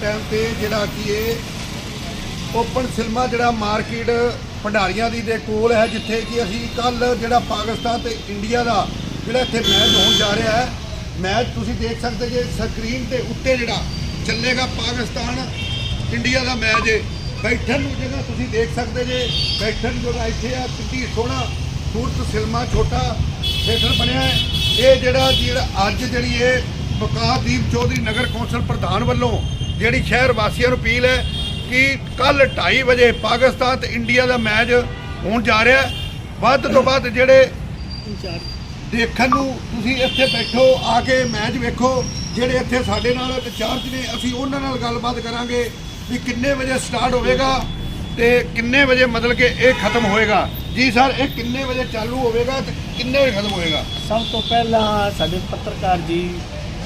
Time ਤੇ ਜਿਹੜਾ ਕਿ ਇਹ ਓਪਨ ਸਿਨੇਮਾ ਜਿਹੜਾ ਮਾਰਕੀਟ ਭੰਡਾਰੀਆਂ ਦੀ ਦੇ ਕੋਲ ਹੈ, ਜਿੱਥੇ ਕਿ ਅਸੀਂ ਕੱਲ ਜਿਹੜਾ ਪਾਕਿਸਤਾਨ ਤੇ ਇੰਡੀਆ ਦਾ ਜਿਹੜਾ ਇੱਥੇ ਮੈਚ ਹੋਣ ਜਾ ਰਿਹਾ ਹੈ ਮੈਚ ਤੁਸੀਂ ਦੇਖ ਸਕਦੇ ਜੇ ਸਕਰੀਨ ਦੇ ਉੱਤੇ ਜਿਹੜਾ ਚੱਲੇਗਾ ਪਾਕਿਸਤਾਨ ਇੰਡੀਆ ਦਾ ਮੈਚ ਹੈ ਬੈਠਣ ਨੂੰ ਜਗ੍ਹਾ ਤੁਸੀਂ ਦੇਖ ਸਕਦੇ ਜੇ, ਬੈਠਣ ਨੂੰ ਜਗ੍ਹਾ ਇੱਥੇ ਆ ਕਿੰਨੀ ਸੋਹਣਾ, ਸੂਰਤ ਸਿਨੇਮਾ ਛੋਟਾ ਥੀਏਟਰ ਬਣਿਆ ਹੈ। ਇਹ ਜਿਹੜਾ ਜਿਹੜਾ ਅੱਜ ਜਿਹੜੀ ਇਹ ਬਕਾਦੀਪ ਚੌਧਰੀ ਨਗਰ ਕੌਂਸਲ ਪ੍ਰਧਾਨ ਵੱਲੋਂ ਜਿਹੜੀ ਸ਼ਹਿਰ ਵਾਸੀਆਂ ਨੂੰ ਅਪੀਲ ਹੈ ਕਿ ਕੱਲ 2:30 ਵਜੇ ਪਾਕਿਸਤਾਨ ਤੇ ਇੰਡੀਆ ਦਾ ਮੈਚ ਹੋਣ ਜਾ ਰਿਹਾ ਹੈ। ਵੱਧ ਤੋਂ ਵੱਧ ਜਿਹੜੇ ਦੇਖਣ ਨੂੰ ਤੁਸੀਂ ਇੱਥੇ ਬੈਠੋ, ਆ ਕੇ ਮੈਚ ਵੇਖੋ, ਜਿਹੜੇ ਇੱਥੇ ਸਾਡੇ ਨਾਲ ਇੰਚਾਰਜ ਨੇ, ਅਸੀਂ ਉਹਨਾਂ ਨਾਲ ਗੱਲਬਾਤ ਕਰਾਂਗੇ ਵੀ ਕਿੰਨੇ ਵਜੇ ਸਟਾਰਟ ਹੋਵੇਗਾ ਤੇ ਕਿੰਨੇ ਵਜੇ ਮਤਲਬ ਕਿ ਇਹ ਖਤਮ ਹੋਏਗਾ ਜੀ ਸਰ, ਇਹ ਕਿੰਨੇ ਵਜੇ ਚਾਲੂ ਹੋਵੇਗਾ ਤੇ ਕਿੰਨੇ ਵਜੇ ਖਤਮ ਹੋਏਗਾ ਸਭ ਤੋਂ ਪਹਿਲਾਂ ਸਾਡੇ ਪੱਤਰਕਾਰ ਜੀ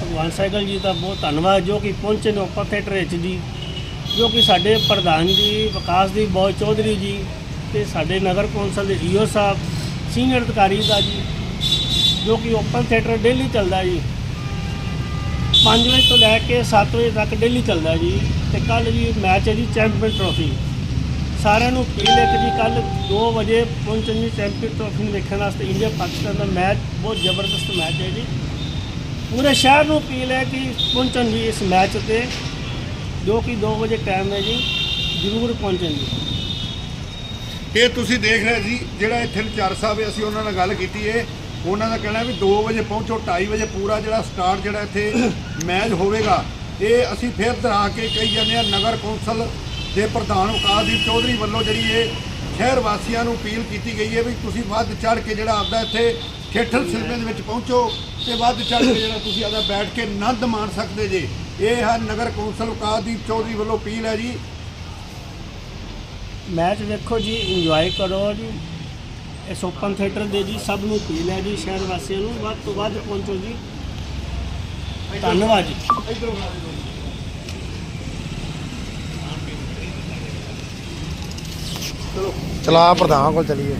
ਭਗਵਾਨ ਸਾਈਕਲ ਜੀ ਦਾ ਬਹੁਤ ਧੰਨਵਾਦ, ਜੋ ਕਿ ਪਹੁੰਚੇ ਨੇ ਉੱਪਰ ਥੀਏਟਰ ਵਿੱਚ ਜੀ, ਜੋ ਕਿ ਸਾਡੇ ਪ੍ਰਧਾਨ ਜੀ, ਵਿਕਾਸ ਦੀ ਬੋਏ ਚੌਧਰੀ ਜੀ ਤੇ ਸਾਡੇ ਨਗਰ ਕੌਂਸਲ ਦੇ ਈਓ ਸਾਹਿਬ, ਸੀਨੀਅਰ ਅਧਿਕਾਰੀ ਦਾ ਜੀ, ਜੋ ਕਿ ਓਪਨ ਥੀਏਟਰ ਡੇਲੀ ਚੱਲਦਾ ਜੀ। 5 ਵਜੇ ਤੋਂ ਲੈ ਕੇ 7 ਵਜੇ ਤੱਕ ਡੇਲੀ ਚੱਲਦਾ ਜੀ ਤੇ ਕੱਲ ਜੀ ਮੈਚ ਹੈ ਜੀ ਚੈਂਪੀਅਨ ਟਰੋਫੀ। ਸਾਰਿਆਂ ਨੂੰ ਅਪੀਲ ਹੈ ਕਿ ਜੀ ਕੱਲ 2 ਵਜੇ ਪਹੁੰਚਣ ਜੀ ਚੈਂਪੀਅਨ ਟਰੋਫੀ ਨੂੰ ਦੇਖਣ ਵਾਸਤੇ ਇੰਡੀਆ ਪਾਕਿਸਤਾਨ ਦਾ ਮੈਚ, ਬਹੁਤ ਜ਼ਬਰਦਸਤ ਮੈਚ ਹੈ ਜੀ। ਪੂਰੇ ਸ਼ਹਿਰ ਨੂੰ ਅਪੀਲ ਹੈ ਕਿ ਪਹੁੰਚਣ ਜੀ ਇਸ ਮੈਚ ਤੇ ਜੋ ਕਿ 2 ਵਜੇ ਟਾਈਮ ਹੈ ਜੀ ਜ਼ਰੂਰ ਪਹੁੰਚਣ ਜੀ ਇਹ ਤੁਸੀਂ ਦੇਖ ਰਹੇ ਜੀ ਜਿਹੜਾ ਇੱਥੇ ਚਾਰ ਸਾਹਿਬ ਹੈ, ਅਸੀਂ ਉਹਨਾਂ ਨਾਲ ਗੱਲ ਕੀਤੀ ਹੈ। ਉਹਨਾਂ ਦਾ ਕਹਿਣਾ ਵੀ 2 ਵਜੇ ਪਹੁੰਚੋ 2:30 ਵਜੇ ਪੂਰਾ ਜਿਹੜਾ ਸਟਾਰਟ ਜਿਹੜਾ ਇੱਥੇ ਮੈਚ ਹੋਵੇਗਾ। ਇਹ ਅਸੀਂ ਫਿਰ ਦੁਹਰਾ ਕੇ ਕਹੀ ਜਾਂਦੇ ਆ ਨਗਰ ਕੌਂਸਲ ਦੇ ਪ੍ਰਧਾਨ ਵਿਕਾਸਦੀਪ ਚੌਧਰੀ ਵੱਲੋਂ ਜਿਹੜੀ ਇਹ ਸ਼ਹਿਰ ਵਾਸੀਆਂ ਨੂੰ ਅਪੀਲ ਕੀਤੀ ਗਈ ਹੈ ਵੀ ਤੁਸੀਂ ਵੱਧ ਚੜ ਕੇ ਜਿਹੜਾ ਆਪਦਾ ਇੱਥੇ ਥੀਏਟਰ ਸਿਨੇਮੇ ਦੇ ਵਿੱਚ ਪਹੁੰਚੋ ਤੇ ਵੱਧ ਚੜ ਕੇ ਜਿਹੜਾ ਤੁਸੀਂ ਆਪਦਾ ਬੈਠ ਕੇ ਆਨੰਦ ਮਾਣ ਸਕਦੇ ਜੇ। ਇਹ ਹੈ ਨਗਰ ਕੌਂਸਲ ਵਿਕਾਸਦੀਪ ਚੌਧਰੀ ਵੱਲੋਂ ਅਪੀਲ ਹੈ ਜੀ। ਮੈਚ ਵੇਖੋ ਜੀ ਇੰਜੋਏ ਕਰੋ ਜੀ। ਇਸ ਓਪਨ ਥੀਏਟਰ ਦੇ ਜੀ ਸਭ ਨੂੰ ਅਪੀਲ ਹੈ ਜੀ ਸ਼ਹਿਰ ਵਾਸੀਆਂ ਨੂੰ। ਵੱਧ ਤੋਂ ਵੱਧ ਪਹੁੰਚੋ ਜੀ। ਧੰਨਵਾਦ ਜੀ। ਚਲੋ ਚਲਾ ਪ੍ਰਧਾਨ ਕੋਲ ਚਲੀਏ।